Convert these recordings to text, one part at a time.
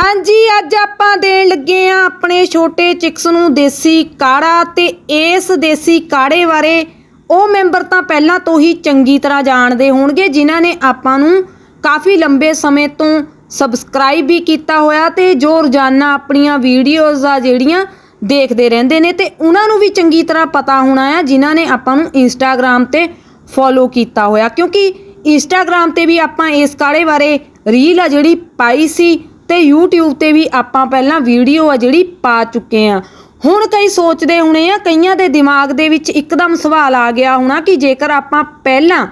ਹਾਂਜੀ, ਅੱਜ ਆਪਾਂ ਦੇਣ ਲੱਗੇ ਆ ਆਪਣੇ ਛੋਟੇ ਚਿਕਸ ਨੂੰ ਦੇਸੀ ਕਾੜਾ ਤੇ ਇਸ ਦੇਸੀ ਕਾੜੇ ਬਾਰੇ। ਉਹ ਮੈਂਬਰ ਤਾਂ ਪਹਿਲਾਂ ਤੋਂ ਹੀ ਚੰਗੀ ਤਰ੍ਹਾਂ ਜਾਣਦੇ ਹੋਣਗੇ, ਜਿਨ੍ਹਾਂ ਨੇ ਆਪਾਂ ਨੂੰ ਕਾਫੀ ਲੰਬੇ ਸਮੇਂ ਤੋਂ ਸਬਸਕ੍ਰਾਈਬ ਵੀ ਕੀਤਾ ਹੋਇਆ ਤੇ ਜੋ ਰੋਜ਼ਾਨਾ ਆਪਣੀਆਂ ਵੀਡੀਓਜ਼ ਆ ਜਿਹੜੀਆਂ ਦੇਖਦੇ ਰਹਿੰਦੇ ਨੇ ਤੇ ਉਹਨਾਂ ਨੂੰ ਵੀ ਚੰਗੀ ਤਰ੍ਹਾਂ ਪਤਾ ਹੋਣਾ ਆ, ਜਿਨ੍ਹਾਂ ਨੇ ਆਪਾਂ ਨੂੰ ਇੰਸਟਾਗ੍ਰam ਤੇ ਫੋਲੋ ਕੀਤਾ ਹੋਇਆ। ਕਿਉਂਕਿ ਇੰਸਟਾਗ੍ਰam ਤੇ ਵੀ ਆਪਾਂ ਇਸ ਕਾੜੇ ਬਾਰੇ ਰੀਲ ਆ ਜਿਹੜੀ ਪਾਈ ਸੀ ਤੇ YouTube ਤੇ ਵੀ ਆਪਾਂ ਪਹਿਲਾਂ ਵੀਡੀਓ ਆ ਜਿਹੜੀ ਪਾ ਚੁੱਕੇ ਆ। ਹੁਣ ਕਈ ਸੋਚਦੇ ਹੋਣੇ ਆ, ਕਈਆਂ ਦੇ ਦਿਮਾਗ ਦੇ ਵਿੱਚ ਇੱਕਦਮ ਸਵਾਲ ਆ ਗਿਆ ਹੋਣਾ ਕਿ ਜੇਕਰ ਆਪਾਂ ਪਹਿਲਾਂ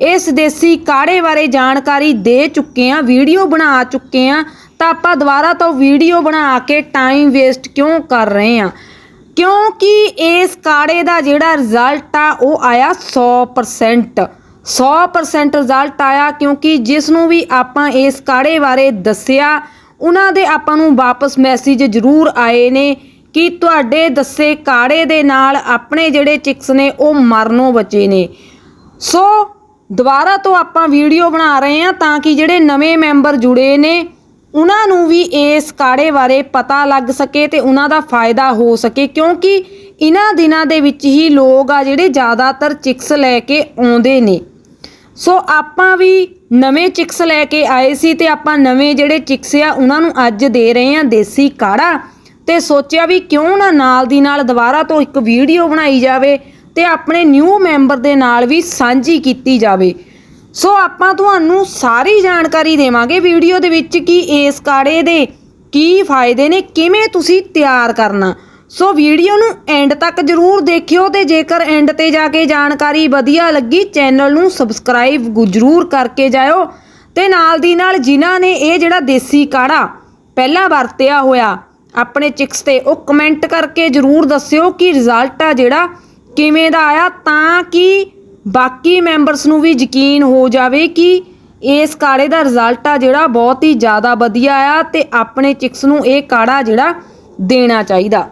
ਇਸ ਦੇਸੀ ਕਾੜੇ ਬਾਰੇ ਜਾਣਕਾਰੀ ਦੇ ਚੁੱਕੇ ਆ ਵੀਡੀਓ ਬਣਾ ਚੁੱਕੇ ਆ, ਤਾਂ ਆਪਾਂ ਦੁਬਾਰਾ ਤੋਂ ਵੀਡੀਓ ਬਣਾ ਕੇ ਟਾਈਮ ਵੇਸਟ ਕਿਉਂ ਕਰ ਰਹੇ ਆ? ਕਿਉਂਕਿ ਇਸ ਕਾੜੇ ਦਾ ਜਿਹੜਾ ਰਿਜ਼ਲਟ ਆ, ਉਹ ਆਇਆ 100% 100% ਰਿਜ਼ਲਟ ਆਇਆ ਕਿਉਂਕਿ ਜਿਸ ਨੂੰ ਵੀ ਆਪਾਂ ਇਸ ਕਾੜੇ ਬਾਰੇ ਦੱਸਿਆ ਉਹਨਾਂ ਦੇ ਆਪਾਂ ਨੂੰ ਵਾਪਸ ਮੈਸੇਜ ਜ਼ਰੂਰ ਆਏ ਨੇ ਕਿ ਤੁਹਾਡੇ ਦੱਸੇ ਕਾੜੇ ਦੇ ਨਾਲ ਆਪਣੇ ਜਿਹੜੇ ਚਿਕਸ ਨੇ ਉਹ ਮਰਨੋਂ ਬਚੇ ਨੇ। ਸੋ ਦੁਬਾਰਾ ਤੋਂ ਆਪਾਂ ਵੀਡੀਓ ਬਣਾ ਰਹੇ ਹਾਂ ਤਾਂ ਕਿ ਜਿਹੜੇ ਨਵੇਂ ਮੈਂਬਰ ਜੁੜੇ ਨੇ, ਉਹਨਾਂ ਨੂੰ ਵੀ ਇਸ ਕਾੜੇ ਬਾਰੇ ਪਤਾ ਲੱਗ ਸਕੇ ਤੇ ਉਹਨਾਂ ਦਾ ਫਾਇਦਾ ਹੋ ਸਕੇ, ਕਿਉਂਕਿ ਇਹਨਾਂ ਦਿਨਾਂ ਦੇ ਵਿੱਚ ਹੀ ਲੋਕ ਆ ਜਿਹੜੇ ਜ਼ਿਆਦਾਤਰ ਚਿਕਸ ਲੈ ਕੇ ਆਉਂਦੇ ਨੇ। ਸੋ ਆਪਾਂ ਵੀ ਨਵੇਂ ਚਿਕਸ ਲੈ ਕੇ ਆਏ ਸੀ ਤੇ ਆਪਾਂ ਨਵੇਂ ਜਿਹੜੇ ਚਿਕਸ ਆ, ਉਹਨਾਂ ਨੂੰ ਅੱਜ ਦੇ ਰਹੇ ਹਾਂ ਦੇਸੀ ਕਾੜਾ। ਤੇ ਸੋਚਿਆ ਵੀ ਕਿਉਂ ਨਾ ਨਾਲ ਦੀ ਨਾਲ ਦੁਬਾਰਾ ਤੋਂ ਇੱਕ ਵੀਡੀਓ ਬਣਾਈ ਜਾਵੇ ਤੇ ਆਪਣੇ ਨਿਊ ਮੈਂਬਰ ਦੇ ਨਾਲ ਵੀ ਸਾਂਝੀ ਕੀਤੀ ਜਾਵੇ। ਸੋ ਆਪਾਂ ਤੁਹਾਨੂੰ ਸਾਰੀ ਜਾਣਕਾਰੀ ਦੇਵਾਂਗੇ ਵੀਡੀਓ ਦੇ ਵਿੱਚ ਕਿ ਇਸ ਕਾੜੇ ਦੇ ਕੀ ਫਾਇਦੇ ਨੇ, ਕਿਵੇਂ ਤੁਸੀਂ ਤਿਆਰ ਕਰਨਾ। ਸੋ ਵੀਡੀਓ ਨੂੰ ਐਂਡ ਤੱਕ ਜਰੂਰ ਦੇਖਿਓ ਤੇ ਜੇਕਰ ਐਂਡ ਤੇ ਜਾ ਕੇ ਜਾਣਕਾਰੀ ਵਧੀਆ ਲੱਗੀ ਚੈਨਲ ਨੂੰ ਸਬਸਕ੍ਰਾਈਬ ਜਰੂਰ ਕਰਕੇ ਜਾਇਓ। ਤੇ ਨਾਲ ਦੀ ਨਾਲ ਜਿਨ੍ਹਾਂ ਨੇ ਇਹ ਜਿਹੜਾ ਦੇਸੀ ਕਾੜਾ ਪਹਿਲਾਂ ਵਰਤਿਆ ਹੋਇਆ, ਆਪਣੇ ਚਿਕਸ ਤੇ ਉਹ ਕਮੈਂਟ ਕਰਕੇ ਜਰੂਰ ਦੱਸਿਓ ਕਿ ਰਿਜ਼ਲਟ ਆ ਜਿਹੜਾ, ਕਿਵੇਂ ਦਾ ਆਇਆ ਤਾਂ ਕਿ ਬਾਕੀ ਮੈਂਬਰਸ ਨੂੰ ਵੀ ਯਕੀਨ ਹੋ ਜਾਵੇ ਕਿ ਇਸ ਕਾੜੇ ਦਾ ਰਿਜ਼ਲਟ ਆ ਜਿਹੜਾ ਬਹੁਤ ਹੀ ਜ਼ਿਆਦਾ ਵਧੀਆ ਆ ਤੇ ਆਪਣੇ ਚਿਕਸ ਨੂੰ ਇਹ ਕਾੜਾ ਜਿਹੜਾ ਦੇਣਾ ਚਾਹੀਦਾ।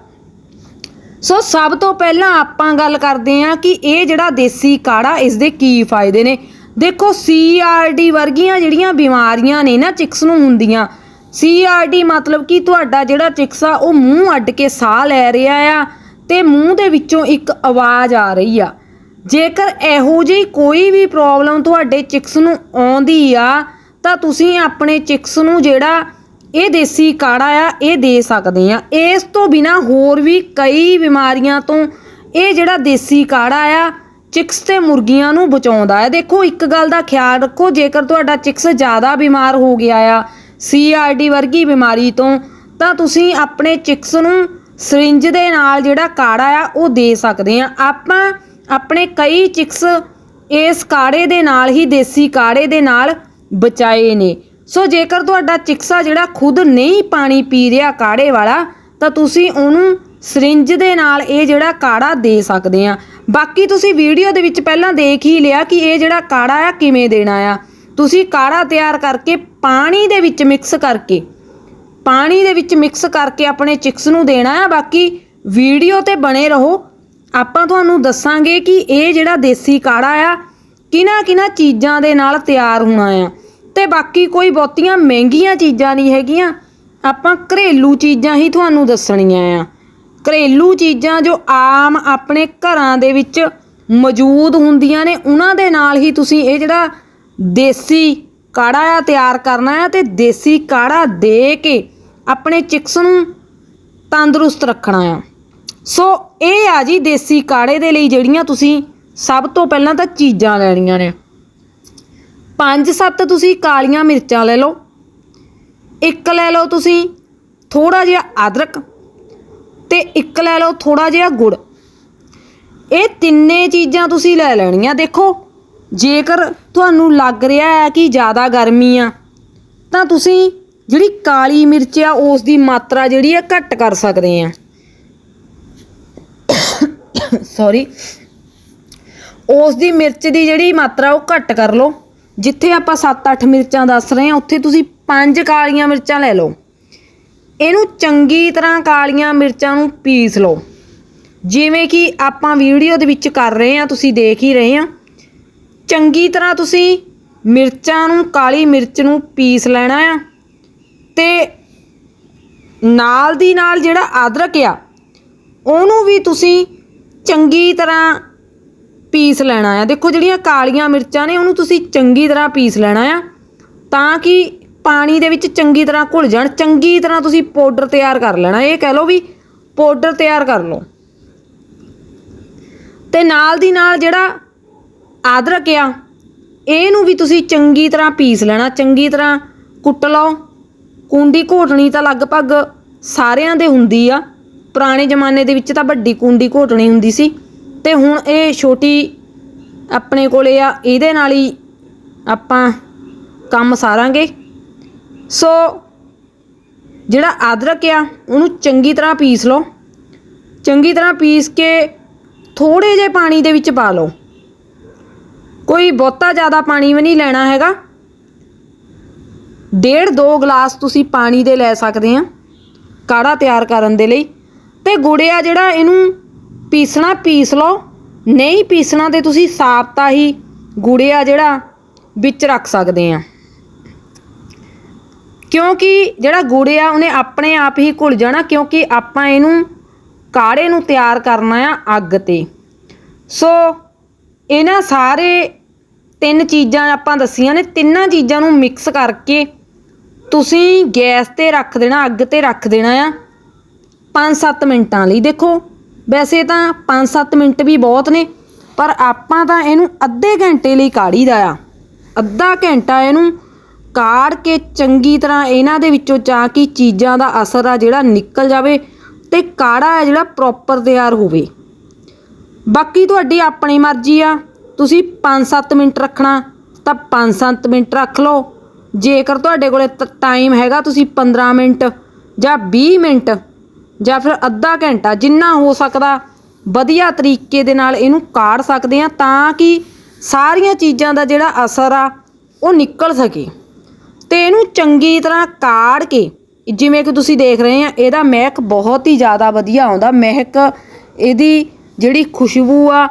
ਸੋ ਸਭ ਤੋਂ ਪਹਿਲਾਂ ਆਪਾਂ ਗੱਲ ਕਰਦੇ ਹਾਂ ਕਿ ਇਹ ਜਿਹੜਾ ਦੇਸੀ ਕਾੜਾ ਇਸ ਦੇ ਕੀ ਫਾਇਦੇ ਨੇ। ਦੇਖੋ ਸੀਆਰਡੀ ਵਰਗੀਆਂ ਜਿਹੜੀਆਂ ਬਿਮਾਰੀਆਂ ਨੇ ਨਾ ਚਿਕਸ ਨੂੰ ਹੁੰਦੀਆਂ ਸੀਆਰਡੀ ਮਤਲਬ ਕਿ ਤੁਹਾਡਾ ਜਿਹੜਾ ਚਿਕਸ ਆ, ਉਹ ਮੂੰਹ ਅੱਡ ਕੇ ਸਾਹ ਲੈ ਰਿਹਾ ਆ ਤੇ ਮੂੰਹ ਦੇ ਵਿੱਚੋਂ ਇੱਕ ਆਵਾਜ਼ ਆ ਰਹੀ ਆ। ਜੇਕਰ ਇਹੋ ਜਿਹੀ ਕੋਈ ਵੀ ਪ੍ਰੋਬਲਮ ਤੁਹਾਡੇ ਚਿਕਸ ਨੂੰ ਆਉਂਦੀ ਆ, ਤਾਂ ਤੁਸੀਂ ਆਪਣੇ ਚਿਕਸ ਨੂੰ ਜਿਹੜਾ ਇਹ ਦੇਸੀ ਕਾੜਾ ਆ, ਇਹ ਦੇ ਸਕਦੇ ਆ। ਇਸ ਤੋਂ ਬਿਨਾ ਹੋਰ ਵੀ ਕਈ ਬਿਮਾਰੀਆਂ ਤੋਂ ਇਹ ਜਿਹੜਾ ਦੇਸੀ ਕਾੜਾ ਆ, ਚਿਕਸ ਤੇ ਮੁਰਗੀਆਂ ਨੂੰ ਬਚਾਉਂਦਾ ਹੈ। ਦੇਖੋ, ਇੱਕ ਗੱਲ ਦਾ ਖਿਆਲ ਰੱਖੋ, ਜੇਕਰ ਤੁਹਾਡਾ ਚਿਕਸ ਜ਼ਿਆਦਾ ਬਿਮਾਰ ਹੋ ਗਿਆ ਆ ਸੀਆਰਡੀ ਵਰਗੀ ਬਿਮਾਰੀ ਤੋਂ, ਤਾਂ ਤੁਸੀਂ ਆਪਣੇ ਚਿਕਸ ਨੂੰ ਸਰਿੰਜ ਦੇ ਨਾਲ ਜਿਹੜਾ ਕਾੜਾ ਆ, ਉਹ ਦੇ ਸਕਦੇ ਆ। ਆਪਾਂ ਆਪਣੇ ਕਈ ਚਿਕਸ ਇਸ ਕਾੜੇ ਦੇ ਨਾਲ ਹੀ, ਦੇਸੀ ਕਾੜੇ ਦੇ ਨਾਲ ਬਚਾਏ ਨੇ। ਸੋ ਜੇਕਰ ਤੁਹਾਡਾ ਚਿਕਸਾ ਜਿਹੜਾ ਖੁਦ ਨਹੀਂ ਪਾਣੀ ਪੀ ਰਿਹਾ ਕਾੜੇ ਵਾਲਾ, ਤਾਂ ਤੁਸੀਂ ਉਹਨੂੰ ਸਰਿੰਜ ਦੇ ਨਾਲ ਇਹ ਜਿਹੜਾ ਕਾੜਾ ਦੇ ਸਕਦੇ ਆ। ਬਾਕੀ ਤੁਸੀਂ ਵੀਡੀਓ ਦੇ ਵਿੱਚ ਪਹਿਲਾਂ ਦੇਖ ਹੀ ਲਿਆ ਕਿ ਇਹ ਜਿਹੜਾ ਕਾੜਾ ਆ, ਕਿਵੇਂ ਦੇਣਾ ਆ। ਤੁਸੀਂ ਕਾੜਾ ਤਿਆਰ ਕਰਕੇ ਪਾਣੀ ਦੇ ਵਿੱਚ ਮਿਕਸ ਕਰਕੇ, ਪਾਣੀ ਦੇ ਵਿੱਚ ਮਿਕਸ ਕਰਕੇ ਆਪਣੇ ਚਿਕਸ ਨੂੰ ਦੇਣਾ ਆ। ਬਾਕੀ ਵੀਡੀਓ ਤੇ ਬਣੇ ਰਹੋ। ਆਪਾਂ ਤੁਹਾਨੂੰ ਦੱਸਾਂਗੇ ਕਿ ਇਹ ਜਿਹੜਾ ਦੇਸੀ ਕਾੜਾ ਆ ਕਿਹਨਾਂ ਕਿਹਨਾਂ ਚੀਜ਼ਾਂ ਦੇ ਨਾਲ ਤਿਆਰ ਹੋਣਾ ਆ। ਤੇ ਬਾਕੀ ਕੋਈ ਬਹੁਤੀਆਂ ਮਹਿੰਗੀਆਂ ਚੀਜ਼ਾਂ ਨਹੀਂ ਹੈਗੀਆਂ। ਆਪਾਂ ਘਰੇਲੂ ਚੀਜ਼ਾਂ ਹੀ ਤੁਹਾਨੂੰ ਦੱਸਣੀਆਂ ਆ। ਘਰੇਲੂ ਚੀਜ਼ਾਂ ਜੋ ਆਮ ਆਪਣੇ ਘਰਾਂ ਦੇ ਵਿੱਚ ਮੌਜੂਦ ਹੁੰਦੀਆਂ ਨੇ, ਉਹਨਾਂ ਦੇ ਨਾਲ ਹੀ ਤੁਸੀਂ ਇਹ ਜਿਹੜਾ ਦੇਸੀ ਕਾੜਾ ਆ ਤਿਆਰ ਕਰਨਾ ਆ ਤੇ ਦੇਸੀ ਕਾੜਾ ਦੇ ਕੇ ਆਪਣੇ ਚਿਕਸ ਨੂੰ ਤੰਦਰੁਸਤ ਰੱਖਣਾ ਆ। ਸੋ ਇਹ ਆ ਜੀ ਦੇਸੀ ਕਾੜੇ ਦੇ ਲਈ ਜਿਹੜੀਆਂ ਤੁਸੀਂ ਸਭ ਤੋਂ ਪਹਿਲਾਂ ਤਾਂ ਚੀਜ਼ਾਂ ਲੈਣੀਆਂ ਨੇ। ਪੰਜ ਸੱਤ ਤੁਸੀਂ ਕਾਲੀਆਂ ਮਿਰਚਾਂ ਲੈ ਲਓ। ਇੱਕ ਲੈ ਲਓ ਤੁਸੀਂ ਥੋੜਾ ਜਿਹਾ ਅਦਰਕ ਤੇ ਇੱਕ ਲੈ ਲਓ ਥੋੜਾ ਜਿਹਾ ਗੁੜ। ਇਹ ਤਿੰਨੇ ਚੀਜ਼ਾਂ ਤੁਸੀਂ ਲੈ ਲੈਣੀਆਂ। ਦੇਖੋ, ਜੇਕਰ ਤੁਹਾਨੂੰ ਲੱਗ ਰਿਹਾ ਹੈ ਕਿ ਜ਼ਿਆਦਾ ਗਰਮੀ ਆ, ਤਾਂ ਤੁਸੀਂ ਜਿਹੜੀ ਕਾਲੀ ਮਿਰਚ ਆ, ਉਸ ਦੀ ਮਾਤਰਾ ਜਿਹੜੀ ਆ, ਘੱਟ ਕਰ ਸਕਦੇ ਆ। ਸੌਰੀ ਉਸ ਦੀ ਮਿਰਚ ਦੀ ਜਿਹੜੀ ਮਾਤਰਾ, ਉਹ ਘੱਟ ਕਰ ਲਓ। ਜਿੱਥੇ ਆਪਾਂ 7-8 ਮਿਰਚਾਂ ਦੱਸ ਰਹੇ ਹਾਂ, ਉੱਥੇ ਤੁਸੀਂ 5 ਕਾਲੀਆਂ ਮਿਰਚਾਂ ਲੈ ਲਓ। ਇਹਨੂੰ ਚੰਗੀ ਤਰ੍ਹਾਂ ਕਾਲੀਆਂ ਮਿਰਚਾਂ ਨੂੰ ਪੀਸ ਲਓ। ਜਿਵੇਂ ਕਿ ਆਪਾਂ ਵੀਡੀਓ ਦੇ ਵਿੱਚ ਕਰ ਰਹੇ ਹਾਂ, ਤੁਸੀਂ ਦੇਖ ਹੀ ਰਹੇ ਹਾਂ। ਚੰਗੀ ਤਰ੍ਹਾਂ ਤੁਸੀਂ ਮਿਰਚਾਂ ਨੂੰ, ਕਾਲੀ ਮਿਰਚ ਨੂੰ ਪੀਸ ਲੈਣਾ ਆ ਤੇ ਨਾਲ ਦੀ ਨਾਲ ਜਿਹੜਾ ਅਦਰਕ ਆ, ਉਹਨੂੰ ਵੀ ਤੁਸੀਂ ਚੰਗੀ ਤਰ੍ਹਾਂ ਪੀਸ ਲੈਣਾ ਆ। ਦੇਖੋ ਜਿਹੜੀਆਂ ਕਾਲੀਆਂ ਮਿਰਚਾਂ ਨੇ, ਉਹਨੂੰ ਤੁਸੀਂ ਚੰਗੀ ਤਰ੍ਹਾਂ ਪੀਸ ਲੈਣਾ ਆ। ਤਾਂ ਕਿ ਪਾਣੀ ਦੇ ਵਿੱਚ ਚੰਗੀ ਤਰ੍ਹਾਂ ਘੁਲ ਜਾਣ। ਚੰਗੀ ਤਰ੍ਹਾਂ ਤੁਸੀਂ ਪਾਊਡਰ ਤਿਆਰ ਕਰ ਲੈਣਾ। ਇਹ ਕਹਿ ਲਓ ਵੀ ਪਾਊਡਰ ਤਿਆਰ ਕਰ ਲਓ। ਤੇ ਨਾਲ ਦੀ ਨਾਲ ਜਿਹੜਾ ਅਦਰਕ ਆ, ਇਹਨੂੰ ਵੀ ਤੁਸੀਂ ਚੰਗੀ ਤਰ੍ਹਾਂ ਪੀਸ ਲੈਣਾ। ਚੰਗੀ ਤਰ੍ਹਾਂ ਕੁੱਟ ਲਓ। ਕੁੰਡੀ ਘੋਟਣੀ ਤਾਂ ਲਗਭਗ ਸਾਰਿਆਂ ਦੇ ਹੁੰਦੀ ਆ। ਪੁਰਾਣੇ ਜ਼ਮਾਨੇ ਦੇ ਵਿੱਚ ਤਾਂ ਵੱਡੀ ਕੁੰਡੀ ਘੋਟਣੀ ਹੁੰਦੀ ਸੀ। ਤੇ ਹੁਣ ਇਹ ਛੋਟੀ ਆਪਣੇ ਕੋਲੇ ਆ, ਇਹਦੇ ਨਾਲ ਹੀ ਆਪਾਂ ਕੰਮ ਸਾਰਾਂਗੇ। ਸੋ ਜਿਹੜਾ ਅਦਰਕ ਆ, ਉਹਨੂੰ ਚੰਗੀ ਤਰ੍ਹਾਂ ਪੀਸ ਲਓ। ਚੰਗੀ ਤਰ੍ਹਾਂ ਪੀਸ ਕੇ ਥੋੜੇ ਜਿਹੇ ਪਾਣੀ ਦੇ ਵਿੱਚ ਪਾ ਲਓ। ਕੋਈ ਬਹੁਤਾ ਜ਼ਿਆਦਾ ਪਾਣੀ ਵੀ ਨਹੀਂ ਲੈਣਾ ਹੈਗਾ। ਡੇਢ ਦੋ ਗਲਾਸ ਤੁਸੀਂ ਪਾਣੀ ਦੇ ਲੈ ਸਕਦੇ ਆ, ਕਾੜਾ ਤਿਆਰ ਕਰਨ ਦੇ ਲਈ। ਤੇ ਆ ਜਿਹੜਾ, ਇਹਨੂੰ ਪੀਸਣਾ ਪੀਸ ਲਓ, ਨਹੀਂ ਪੀਸਣਾ ਤੇ ਤੁਸੀਂ ਸਾਬਤਾ ਹੀ ਗੁੜਿਆ ਜਿਹੜਾ ਵਿੱਚ ਰੱਖ ਸਕਦੇ ਆ। ਕਿਉਂਕਿ ਜਿਹੜਾ ਗੁੜ ਆ ਉਹਨੇ ਆਪਣੇ ਆਪ ਹੀ ਘੁਲ ਜਾਣਾ, ਕਿਉਂਕਿ ਆਪਾਂ ਇਹਨੂੰ ਕਾੜੇ ਨੂੰ ਤਿਆਰ ਕਰਨਾ ਆ ਅੱਗ ਤੇ। ਸੋ ਇਹਨਾਂ ਸਾਰੇ ਤਿੰਨ ਚੀਜ਼ਾਂ ਆਪਾਂ ਦੱਸੀਆਂ ਨੇ, ਤਿੰਨਾਂ ਚੀਜ਼ਾਂ ਨੂੰ ਮਿਕਸ ਕਰਕੇ ਤੁਸੀਂ ਗੈਸ ਤੇ ਰੱਖ ਦੇਣਾ, ਅੱਗ ਤੇ ਰੱਖ ਦੇਣਾ ਆ। 5-7 ਮਿੰਟਾਂ ਲਈ ਦੇਖੋ। ਵੈਸੇ ਤਾਂ 5-7 ਮਿੰਟ ਵੀ ਬਹੁਤ ਨੇ, ਪਰ ਆਪਾਂ ਤਾਂ ਇਹਨੂੰ ਅੱਧੇ ਘੰਟੇ ਲਈ ਕਾੜੀਦਾ ਆ। ਅੱਧਾ ਘੰਟਾ ਇਹਨੂੰ ਕਾੜ ਕੇ ਚੰਗੀ ਤਰ੍ਹਾਂ ਇਹਨਾਂ ਦੇ ਵਿੱਚੋਂ ਜਾ ਕੇ ਚੀਜ਼ਾਂ ਦਾ ਅਸਰ ਆ ਜਿਹੜਾ ਨਿਕਲ ਜਾਵੇ ਤੇ ਕਾੜਾ ਹੈ ਜਿਹੜਾ ਪ੍ਰੋਪਰ ਤਿਆਰ ਹੋਵੇ। ਬਾਕੀ ਤੁਹਾਡੀ ਆਪਣੀ ਮਰਜ਼ੀ ਆ, ਤੁਸੀਂ 5-7 ਮਿੰਟ ਰੱਖਣਾ, ਤਾਂ 5-7 ਮਿੰਟ ਰੱਖ ਲਓ। ਜੇਕਰ ਤੁਹਾਡੇ ਕੋਲੇ ਟਾਈਮ ਹੈਗਾ ਤੁਸੀਂ 15 ਮਿੰਟ ਜਾਂ 20 ਮਿੰਟ ਜਾਂ ਫਿਰ ਅੱਧਾ ਘੰਟਾ ਜਿੰਨਾ ਹੋ ਸਕਦਾ ਵਧੀਆ ਤਰੀਕੇ ਦੇ ਨਾਲ ਇਹਨੂੰ ਕਾੜ ਸਕਦੇ ਆ ਤਾਂ ਕਿ ਸਾਰੀਆਂ ਚੀਜ਼ਾਂ ਦਾ ਜਿਹੜਾ ਅਸਰ ਆ ਉਹ ਨਿਕਲ ਸਕੇ। ਤੇ ਇਹਨੂੰ ਚੰਗੀ ਤਰ੍ਹਾਂ ਕਾੜ ਕੇ, ਜਿਵੇਂ ਕਿ ਤੁਸੀਂ ਦੇਖ ਰਹੇ ਆ ਇਹਦਾ ਮਹਿਕ ਬਹੁਤ ਹੀ ਜ਼ਿਆਦਾ ਵਧੀਆ ਆਉਂਦਾ। ਮਹਿਕ ਇਹਦੀ ਜਿਹੜੀ ਖੁਸ਼ਬੂ ਆ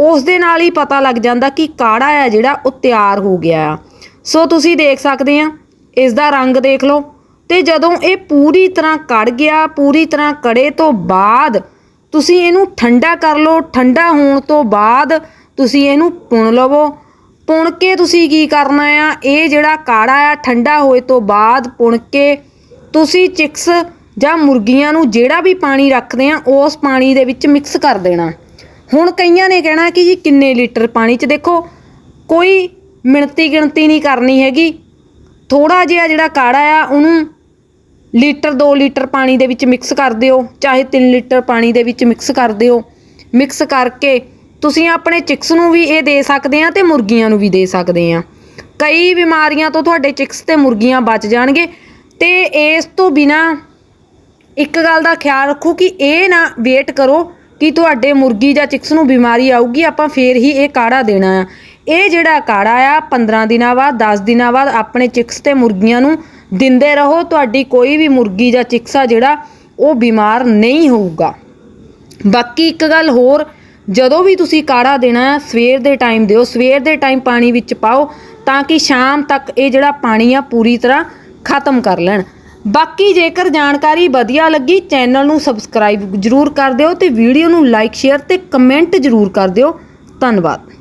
ਉਸ ਦੇ ਨਾਲ ਹੀ ਪਤਾ ਲੱਗ ਜਾਂਦਾ ਕਿ ਕਾੜਾ ਆ ਜਿਹੜਾ ਉਹ ਤਿਆਰ ਹੋ ਗਿਆ ਆ। ਸੋ ਤੁਸੀਂ ਦੇਖ ਸਕਦੇ ਆ ਇਸ ਦਾ ਰੰਗ ਦੇਖ ਲਓ। ਤੇ ਜਦੋਂ ਇਹ ਪੂਰੀ ਤਰ੍ਹਾਂ ਕੜ ਗਿਆ, ਪੂਰੀ ਤਰ੍ਹਾਂ ਕੜੇ ਤੋਂ ਬਾਅਦ ਤੁਸੀਂ ਇਹਨੂੰ ਠੰਡਾ ਕਰ ਲਓ, ਠੰਡਾ ਹੋਣ ਤੋਂ ਬਾਅਦ ਤੁਸੀਂ ਇਹਨੂੰ ਪੁਣ ਲਵੋ। ਪੁਣ ਕੇ ਤੁਸੀਂ ਕੀ ਕਰਨਾ ਆ? ਇਹ ਜਿਹੜਾ ਕਾੜਾ ਆ ਠੰਡਾ ਹੋਏ ਤੋਂ ਬਾਅਦ ਪੁਣ ਕੇ ਤੁਸੀਂ ਚਿਕਸ ਜਾਂ ਮੁਰਗੀਆਂ ਨੂੰ ਜਿਹੜਾ ਵੀ ਪਾਣੀ ਰੱਖਦੇ ਆ, ਉਸ ਪਾਣੀ ਦੇ ਵਿੱਚ ਮਿਕਸ ਕਰ ਦੇਣਾ। ਹੁਣ ਕਈਆਂ ਨੇ ਕਹਿਣਾ ਕਿ ਜੀ ਕਿੰਨੇ ਲੀਟਰ ਪਾਣੀ 'ਚ? ਦੇਖੋ, ਕੋਈ ਮਿਣਤੀ ਗਿਣਤੀ ਨਹੀਂ ਕਰਨੀ ਹੈਗੀ। ਥੋੜਾ ਜਿਹਾ ਜਿਹੜਾ ਕਾੜਾ ਆ ਉਹਨੂੰ ਲੀਟਰ 2 ਲੀਟਰ ਪਾਣੀ ਦੇ ਵਿੱਚ ਮਿਕਸ ਕਰ ਦਿਓ, ਚਾਹੇ 3 ਲੀਟਰ ਪਾਣੀ ਦੇ ਵਿੱਚ ਮਿਕਸ ਕਰ ਦਿਓ। ਮਿਕਸ ਕਰਕੇ ਤੁਸੀਂ ਆਪਣੇ ਚਿਕਸ ਨੂੰ ਵੀ ਇਹ ਦੇ ਸਕਦੇ ਆ ਤੇ ਮੁਰਗੀਆਂ ਨੂੰ ਵੀ ਦੇ ਸਕਦੇ ਆ। ਕਈ ਬਿਮਾਰੀਆਂ ਤੋਂ ਤੁਹਾਡੇ ਚਿਕਸ ਤੇ ਮੁਰਗੀਆਂ ਬਚ ਜਾਣਗੇ ਤੇ ਇਸ ਤੋਂ ਬਿਨਾ ਇੱਕ ਗੱਲ ਦਾ ਖਿਆਲ ਰੱਖੋ ਕਿ ਇਹ ਨਾ ਵੇਟ ਕਰੋ ਕਿ ਤੁਹਾਡੇ ਮੁਰਗੀ ਜਾਂ ਚਿਕਸ ਨੂੰ ਬਿਮਾਰੀ ਆਊਗੀ, ਆਪਾਂ ਫੇਰ ਹੀ ਇਹ ਕਾੜਾ ਦੇਣਾ ਆ। ਇਹ ਜਿਹੜਾ ਕਾੜਾ ਆ 15 ਦਿਨਾਂ ਬਾਅਦ 10 ਦਿਨਾਂ ਬਾਅਦ ਆਪਣੇ ਚਿਕਸ ਤੇ ਮੁਰਗੀਆਂ ਨੂੰ ਦਿੰਦੇ ਰਹੋ, ਤੁਹਾਡੀ ਕੋਈ ਵੀ ਮੁਰਗੀ ਜਾਂ ਚਿਕਸ ਆ ਜਿਹੜਾ, ਉਹ ਬਿਮਾਰ ਨਹੀਂ ਹੋਊਗਾ। ਬਾਕੀ ਇੱਕ ਗੱਲ ਹੋਰ, ਜਦੋਂ ਵੀ ਤੁਸੀਂ ਕਾੜਾ ਦੇਣਾ, ਸਵੇਰ ਦੇ ਟਾਈਮ ਦਿਓ। ਸਵੇਰ ਦੇ ਟਾਈਮ ਪਾਣੀ ਵਿੱਚ ਪਾਓ, ਤਾਂ ਕਿ ਸ਼ਾਮ ਤੱਕ ਇਹ ਜਿਹੜਾ ਪਾਣੀ ਆ, ਪੂਰੀ ਤਰ੍ਹਾਂ ਖਤਮ ਕਰ ਲੈਣ। ਬਾਕੀ ਜੇਕਰ ਜਾਣਕਾਰੀ ਵਧੀਆ ਲੱਗੀ ਚੈਨਲ ਨੂੰ ਸਬਸਕ੍ਰਾਈਬ ਜ਼ਰੂਰ ਕਰ ਦਿਓ ਤੇ ਵੀਡੀਓ ਨੂੰ ਲਾਈਕ ਸ਼ੇਅਰ ਤੇ ਕਮੈਂਟ ਜ਼ਰੂਰ ਕਰ ਦਿਓ। ਧੰਨਵਾਦ।